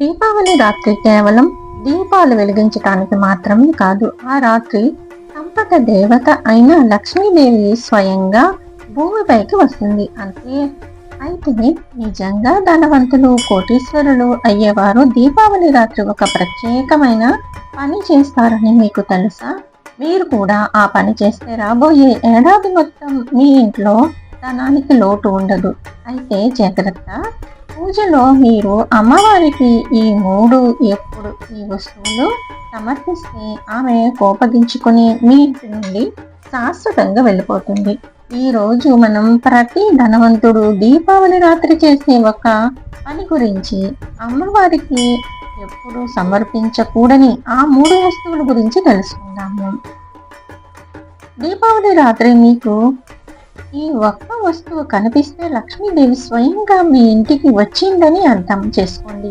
దీపావళి రాత్రి కేవలం దీపాలు వెలిగించటానికి మాత్రమే కాదు ఆ రాత్రి సంపద దేవత అయిన లక్ష్మీదేవి స్వయంగా భూమిపైకి వస్తుంది. అంతే అయితే నిజంగా ధనవంతులు కోటీశ్వరులు అయ్యేవారు దీపావళి రాత్రి ఒక ప్రత్యేకమైన పని చేస్తారని మీకు తెలుసా? మీరు కూడా ఆ పని చేస్తే రాబోయే ఏడాది మొత్తం మీ ఇంట్లో ధనానికి లోటు ఉండదు. అయితే జాగ్రత్త పూజలో మీరు అమ్మవారికి ఈ మూడు ఎప్పుడు ఈ వస్తువులు సమర్పిస్తే ఆమె కోపగించుకుని మీ ఇంటి నుండి శాశ్వతంగా వెళ్ళిపోతుంది. ఈ రోజు మనం ప్రతి ధనవంతుడు దీపావళి రాత్రి చేసే ఒక పని గురించి అమ్మవారికి ఎప్పుడు సమర్పించకూడని ఆ మూడు వస్తువుల గురించి తెలుసుకుందాము. దీపావళి రాత్రి మీకు ఈ ఒక్క వస్తువు కనిపిస్తే లక్ష్మీదేవి స్వయంగా మీ ఇంటికి వచ్చిందని అర్థం చేసుకోండి.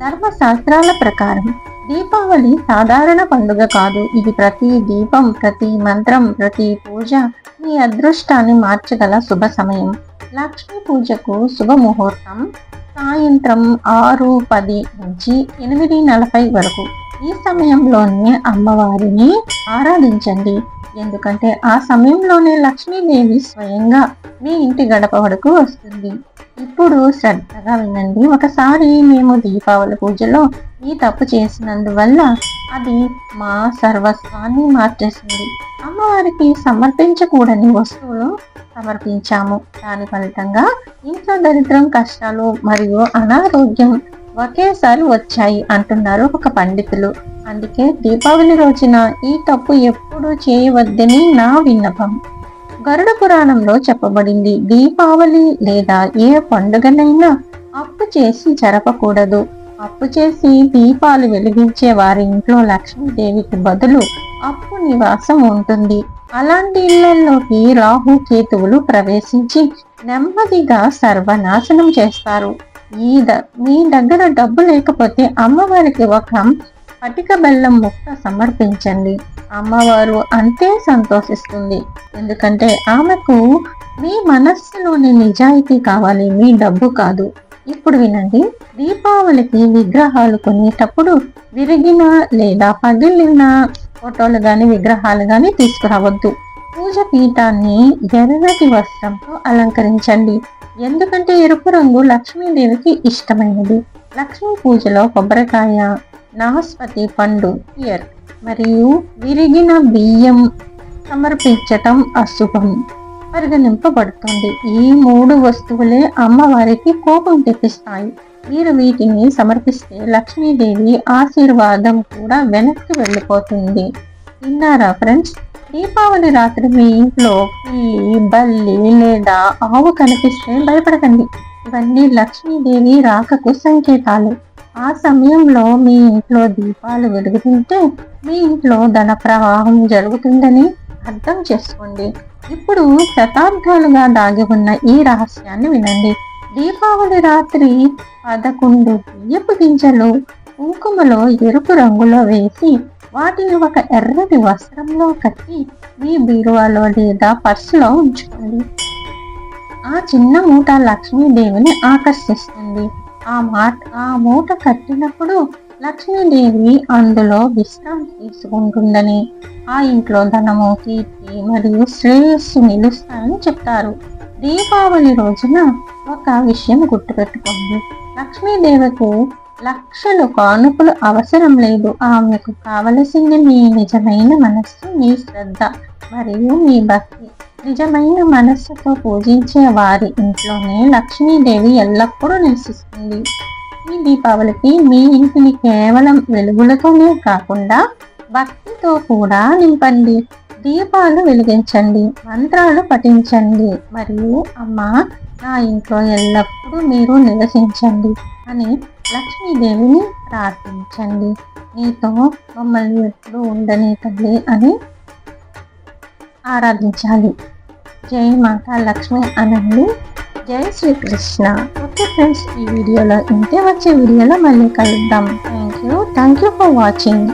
ధర్మశాస్త్రాల ప్రకారం దీపావళి సాధారణ పండుగ కాదు. ఇది ప్రతి దీపం ప్రతి మంత్రం ప్రతి పూజ మీ అదృష్టాన్ని మార్చగల శుభ సమయం. లక్ష్మీ పూజకు శుభముహూర్తం సాయంత్రం ఆరు పది నుంచి ఎనిమిది నలభై వరకు. ఈ సమయంలోనే అమ్మవారిని ఆరాధించండి. ఎందుకంటే ఆ సమయంలోనే లక్ష్మీదేవి స్వయంగా మీ ఇంటి గడప వరకు వస్తుంది. ఇప్పుడు శ్రద్ధగా వినండి. ఒకసారి మేము దీపావళి పూజలో ఈ తప్పు చేసినందువల్ల అది మా సర్వస్వాన్ని మార్చేసింది. అమ్మవారికి సమర్పించకూడని వస్తువులు సమర్పించాము. దాని ఫలితంగా ఇంట్లో దరిద్రం కష్టాలు మరియు అనారోగ్యం ఒకేసారి వచ్చాయి అంటున్నారు ఒక పండితులు. అందుకే దీపావళి రోజున ఈ తప్పు ఎప్పుడు చేయవద్దని నా విన్నపం. గరుడ పురాణంలో చెప్పబడింది దీపావళి లేదా ఏ పండుగనైనా అప్పు చేసి జరపకూడదు. అప్పు చేసి దీపాలు వెలిగించే వారి ఇంట్లో లక్ష్మీదేవికి బదులు అప్పు నివాసం ఉంటుంది. అలాంటి ఇళ్ళలోకి రాహు కేతువులు ప్రవేశించి నెమ్మదిగా సర్వనాశనం చేస్తారు. ఈ ద మీ దగ్గర డబ్బు లేకపోతే అమ్మవారికి ఒక పటిక బెల్లం ముక్క సమర్పించండి. అమ్మవారు అంతే సంతోషిస్తుంది. ఎందుకంటే ఆమెకు మీ మనస్సులోని నిజాయితీ కావాలి మీ డబ్బు కాదు. ఇప్పుడు వినండి దీపావళికి విగ్రహాలు కొనేటప్పుడు విరిగిన లేదా పగిలిన ఫోటోలు కానీ విగ్రహాలు కానీ తీసుకురావద్దు. పూజ పీఠాన్ని ఎర్రటి వస్త్రంతో అలంకరించండి. ఎందుకంటే ఎరుపు రంగు లక్ష్మీదేవికి ఇష్టమైనది. లక్ష్మీ పూజలో కొబ్బరికాయ నాస్పతి పండు ఇయర్ మరియు విరిగిన బియ్యం సమర్పించటం అశుభం. పరిగణింపబడుతుంది. ఈ మూడు వస్తువులే అమ్మవారికి కోపం తెప్పిస్తాయి. మీరు వీటిని సమర్పిస్తే లక్ష్మీదేవి ఆశీర్వాదం కూడా వెనక్కి వెళ్ళిపోతుంది. విన్నారా ఫ్రెండ్స్? దీపావళి రాత్రి మీ ఇంట్లో పిల్లి బల్లి లేదా ఆవు కనిపిస్తే భయపడకండి. ఇవన్నీ లక్ష్మీదేవి రాకకు సంకేతాలు. ఆ సమయంలో మీ ఇంట్లో దీపాలు వెలుగుతుంటే మీ ఇంట్లో ధన ప్రవాహం జరుగుతుందని అర్థం చేసుకోండి. ఇప్పుడు శతాబ్దాలుగా దాగి ఉన్న ఈ రహస్యాన్ని వినండి. దీపావళి రాత్రి పదకొండు బియ్యపు గింజలు కుంకుమలో ఎరుపు రంగులో వేసి వాటిని ఒక ఎర్రటి వస్త్రంలో కట్టి మీ బీరువాలో లేదా పర్సులో ఉంచుకోండి. ఆ చిన్న మూట లక్ష్మీదేవిని ఆకర్షిస్తుంది. ఆ మాట ఆ మూట కట్టినప్పుడు లక్ష్మీదేవి అందులో విశ్రాంతి తీసుకుంటుందని ఆ ఇంట్లో ధనము కీర్తి మరియు శ్రేయస్సు నిలుస్తాయని చెప్తారు. దీపావళి రోజున ఒక విషయం గుర్తుపెట్టుకోండి. లక్ష్మీదేవికు లక్షలు కానుకలు అవసరం లేదు. ఆమెకు కావలసింది మీ నిజమైన మనస్సు మీ శ్రద్ధ మరియు మీ భక్తి. నిజమైన మనస్సుతో పూజించే వారి ఇంట్లోనే లక్ష్మీదేవి ఎల్లప్పుడూ నివసిస్తుంది. ఈ దీపావళికి మీ ఇంటిని కేవలం వెలుగులతోనే కాకుండా భక్తితో కూడా నింపండి. దీపాలు వెలిగించండి మంత్రాలు పఠించండి మరియు అమ్మ నా ఇంట్లో ఎల్లప్పుడూ మీరు నివసించండి అని లక్ష్మీదేవిని ప్రార్థించండి. నీతో మమ్మల్ని ఎప్పుడు ఉండని తల్లి అని ఆరాధించాలి. జై మాతా లక్ష్మి అనండి. జై శ్రీకృష్ణ. ఓకే ఫ్రెండ్స్ ఈ వీడియోలో ఇంతే. వచ్చే వీడియోలో మళ్ళీ కలుద్దాం. Thank you. Thank you for watching.